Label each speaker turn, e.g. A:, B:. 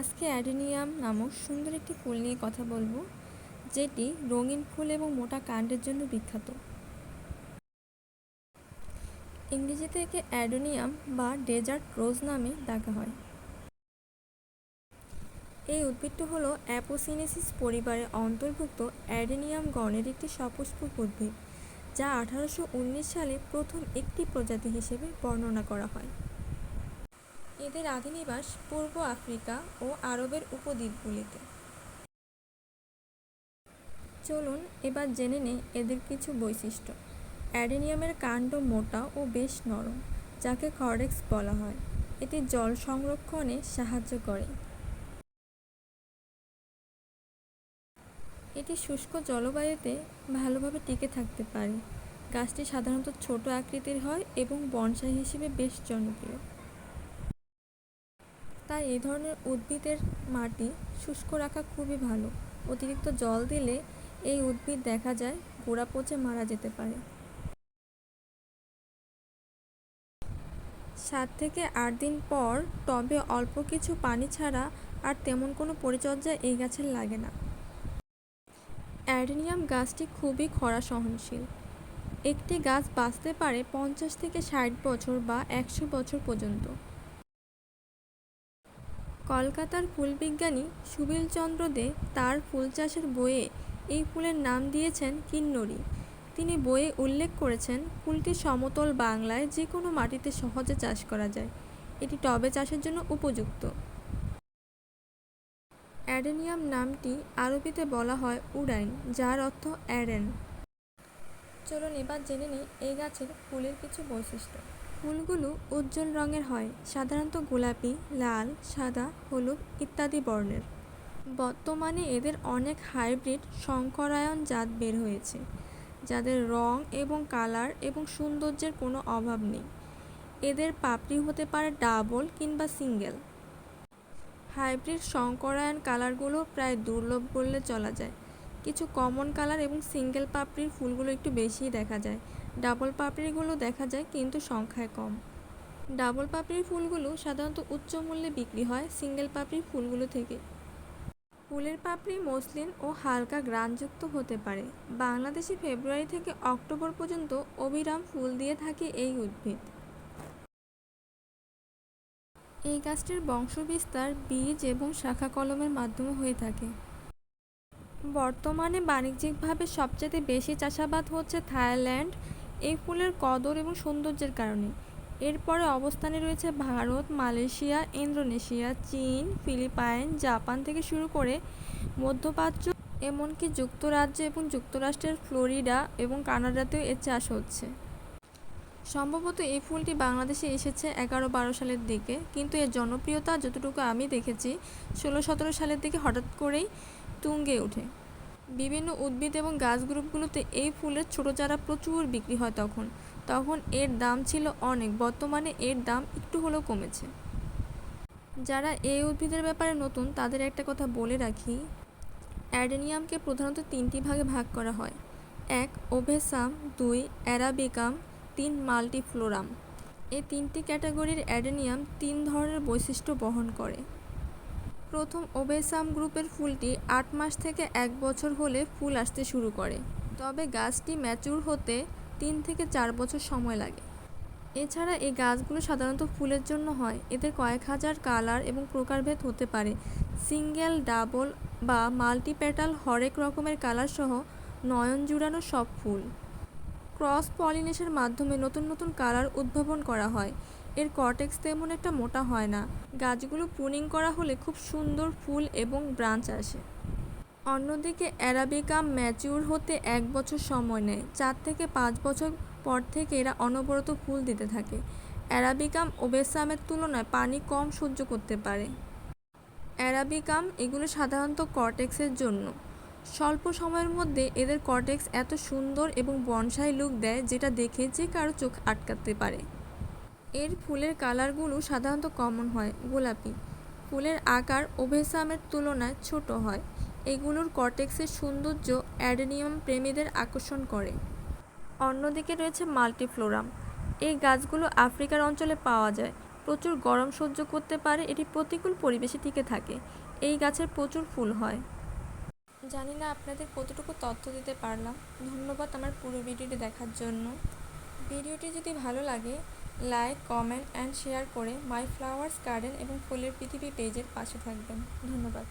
A: আজকে অ্যাডেনিয়াম নামক সুন্দর একটি ফুল নিয়ে কথা বলব, যেটি রঙিন ফুল এবং মোটা কাণ্ডের জন্য বিখ্যাত। ইংরেজিতে একে অ্যাডোনিয়াম বা ডেজার্ট রোজ নামে ডাকা হয়। এই উদ্ভিদটি হল অ্যাপোসিনেসিস পরিবারের অন্তর্ভুক্ত অ্যাডেনিয়াম গণের একটি সপুষ্পক উদ্ভিদ, যা আঠারোশো উনিশ সালে প্রথম একটি প্রজাতি হিসেবে বর্ণনা করা হয়। এদের আদি নিবাস পূর্ব আফ্রিকা ও আরবের উপদ্বীপগুলিতে। চলুন এবার জেনে নেই এদের কিছু বৈশিষ্ট্য। অ্যাডেনিয়ামের কাণ্ড মোটা ও বেশ নরম, যাকে কর্ডেক্স বলা হয়। এটি জল সংরক্ষণে সাহায্য করে। এটি শুষ্ক জলবায়ুতে ভালোভাবে টিকে থাকতে পারে। গাছটি সাধারণত ছোট আকৃতির হয় এবং বনসাই হিসেবে বেশ জনপ্রিয়। তাই এই ধরনের উদ্ভিদের মাটি শুষ্ক রাখা খুবই ভালো। অতিরিক্ত জল দিলে এই উদ্ভিদ দেখা যায় গোড়া পচে মারা যেতে পারে। সাত থেকে আট দিন পর টবে অল্প কিছু পানি ছাড়া আর তেমন কোনো পরিচর্যা এই গাছের লাগে না। অ্যাডেনিয়াম গাছটি খুবই খরা সহনশীল। একটি গাছ বাঁচতে পারে পঞ্চাশ থেকে ষাট বছর বা একশো বছর পর্যন্ত। কলকাতার ফুলবিজ্ঞানী সুবীরচন্দ্র দে তার ফুল চাষের বইয়ে এই ফুলের নাম দিয়েছেন কিন্নরী। তিনি বইয়ে উল্লেখ করেছেন, ফুলটি সমতল বাংলায় যে কোনো মাটিতে সহজে চাষ করা যায়। এটি টবে চাষের জন্য উপযুক্ত। অ্যাডেনিয়াম নামটি আরবিতে বলা হয় উডাইন, যার অর্থ অ্যাডেন চলুন এবার জেনে নিই এই গাছের ফুলের কিছু বৈশিষ্ট্য। ফুলগুলো উজ্জ্বল রঙের হয়, সাধারণত গোলাপি, লাল, সাদা, হলুদ ইত্যাদি বর্ণের। বর্তমানে এদের অনেক হাইব্রিড শঙ্করায়ন জাত বের হয়েছে, যাদের রং এবং কালার এবং সৌন্দর্যের কোনো অভাব নেই। এদের পাপড়ি হতে পারে ডাবল কিংবা সিঙ্গেল। হাইব্রিড শঙ্করায়ন কালারগুলো প্রায় দুর্লভ বললে চলা যায়। কিছু কমন কালার এবং সিঙ্গেল পাপড়ির ফুলগুলো একটু বেশিই দেখা যায়। ডাবল পাপড়িগুলো দেখা যায় কিন্তু সংখ্যায় কম। ডাবল পাপড়ির ফুলগুলো সাধারণত উচ্চ মূল্যে বিক্রি হয় সিঙ্গেল পাপড়ির ফুলগুলো থেকে। ফুলের পাপড়ি মসলিন ও হালকা গ্রানযুক্ত হতে পারে। বাংলাদেশে ফেব্রুয়ারি থেকে অক্টোবর পর্যন্ত অবিরাম ফুল দিয়ে থাকে এই উদ্ভিদ। এই গাছটির বংশবিস্তার, বীজ এবং শাখা কলমের মাধ্যমে হয়ে থাকে। বর্তমানে বাণিজ্যিকভাবে সবচেয়ে বেশি চাষাবাদ হচ্ছে থাইল্যান্ড এই ফুলের কদর এবং সৌন্দর্যের কারণে। এরপরে অবস্থানে রয়েছে ভারত, মালয়েশিয়া, ইন্দোনেশিয়া, চীন, ফিলিপাইন, জাপান থেকে শুরু করে মধ্যপ্রাচ্য, এমনকি যুক্তরাজ্য এবং যুক্তরাষ্ট্রের ফ্লোরিডা এবং কানাডাতেও এর চাষ হচ্ছে। সম্ভবত এই ফুলটি বাংলাদেশে এসেছে এগারো বারো সালের দিকে, কিন্তু এর জনপ্রিয়তা যতটুকু আমি দেখেছি ষোলো সতেরো সালের দিকে হঠাৎ করেই তুঙ্গে ওঠে। বিভিন্ন উদ্ভিদ এবং গাছ গ্রুপগুলোতে এই ফুলের ছোটো চারা প্রচুর বিক্রি হয় তখন। তখন এর দাম ছিল অনেক, বর্তমানে এর দাম একটু হলেও কমেছে। যারা এই উদ্ভিদের ব্যাপারে নতুন, তাদের একটা কথা বলে রাখি, অ্যাডেনিয়ামকে প্রধানত তিনটি ভাগে ভাগ করা হয়। এক, ওভেসাম, দুই, অ্যারাবিকাম, তিন, মাল্টিফ্লোরাম। এই তিনটি ক্যাটাগরির অ্যাডেনিয়াম তিন ধরনের বৈশিষ্ট্য বহন করে। প্রথম ওবেসাম গ্রুপের ফুলটি আট মাস থেকে এক বছর হলে ফুল আসতে শুরু করে। তবে গাছটি ম্যাচুর হতে তিন থেকে চার বছর সময় লাগে। এছাড়া এই গাছগুলো সাধারণত ফুলের জন্য হয়। এদের কয়েক হাজার কালার এবং প্রকারভেদ হতে পারে। সিঙ্গেল, ডাবল বা মাল্টি মাল্টিপ্যাটাল হরেক রকমের কালার সহ নয়ন জুড়ানো সব ফুল। ক্রস পলিনেশনের মাধ্যমে নতুন নতুন কালার উদ্ভাবন করা হয়। এর কর্টেক্স তেমন একটা মোটা হয় না। গাছগুলো প্রুনিং করা হলে খুব সুন্দর ফুল এবং ব্রাঞ্চ আসে। অন্যদিকে অ্যারাবিকাম ম্যাচিউর হতে এক বছর সময় নেয়। চার থেকে পাঁচ বছর পর থেকে এরা অনবরত ফুল দিতে থাকে। অ্যারাবিকাম ওবেসামের তুলনায় পানি কম সহ্য করতে পারে। অ্যারাবিকাম এগুলো সাধারণত কর্টেক্সের জন্য। স্বল্প সময়ের মধ্যে এদের কর্টেক্স এত সুন্দর এবং বনসাই লুক দেয় যেটা দেখে যে কারও চোখ আটকাতে পারে। এর ফুলের কালারগুলো সাধারণত কমন হয়, গোলাপি। ফুলের আকার ওভেসামের তুলনায় ছোট হয়। এগুলোর কর্টেক্সের সৌন্দর্য অ্যাডেনিয়াম প্রেমীদের আকর্ষণ করে। অন্যদিকে রয়েছে মাল্টিফ্লোরাম। এই গাছগুলো আফ্রিকার অঞ্চলে পাওয়া যায়। প্রচুর গরম সহ্য করতে পারে, এটি প্রতিকূল পরিবেশে টিকে থাকে। এই গাছের প্রচুর ফুল হয়। জানি না আপনাদের কতটুকু তথ্য দিতে পারলাম। ধন্যবাদ আমার পুরো ভিডিওটি দেখার জন্য। ভিডিওটি যদি ভালো লাগে লাইক, কমেন্ট অ্যান্ড শেয়ার করে মাই ফ্লাওয়ার্স গার্ডেন এবং ফুলের পৃথিবী পেজের পাশে থাকবেন। ধন্যবাদ।